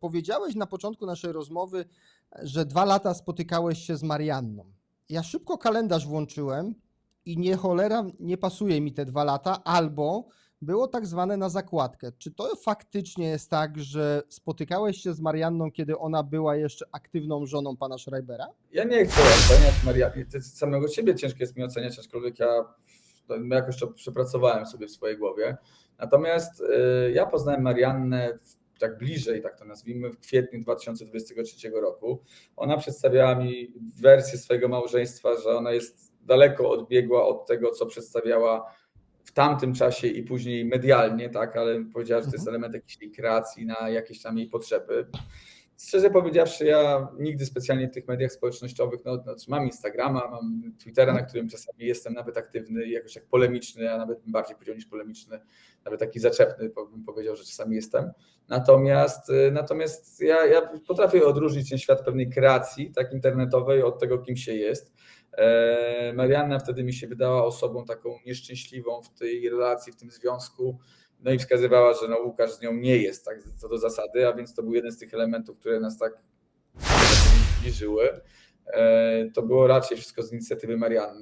powiedziałeś na początku naszej rozmowy, że dwa lata spotykałeś się z Marianną. Ja szybko kalendarz włączyłem i nie cholera nie pasuje mi te dwa lata, albo było tak zwane na zakładkę. Czy to faktycznie jest tak, że spotykałeś się z Marianną, kiedy ona była jeszcze aktywną żoną pana Schreibera? Ja nie chcę oceniać Mariany, ty- samego siebie ciężko jest mi oceniać, aczkolwiek ja jakoś to przepracowałem sobie w swojej głowie. Natomiast y, ja poznałem Mariannę w- tak bliżej, tak to nazwijmy, w kwietniu 2023 roku. Ona przedstawiała mi wersję swojego małżeństwa, że ona jest daleko odbiegła od tego, co przedstawiała w tamtym czasie i później medialnie, tak, ale powiedziała, że to jest element jakiejś jej kreacji na jakieś tam jej potrzeby. Szczerze powiedziawszy, ja nigdy specjalnie w tych mediach społecznościowych, no, no mam Instagrama, mam Twittera, na którym czasami jestem nawet aktywny jakoś tak polemiczny, a nawet bardziej powiedział niż polemiczny, nawet taki zaczepny, bym powiedział, że czasami jestem. Natomiast, y, natomiast ja, ja potrafię odróżnić ten świat pewnej kreacji, tak internetowej, od tego, kim się jest. E, Marianna wtedy mi się wydała osobą taką nieszczęśliwą w tej relacji, w tym związku, no i wskazywała, że no Łukasz z nią nie jest tak co do zasady, a więc to był jeden z tych elementów, które nas tak zbliżyły. E, To było raczej wszystko z inicjatywy Marianny.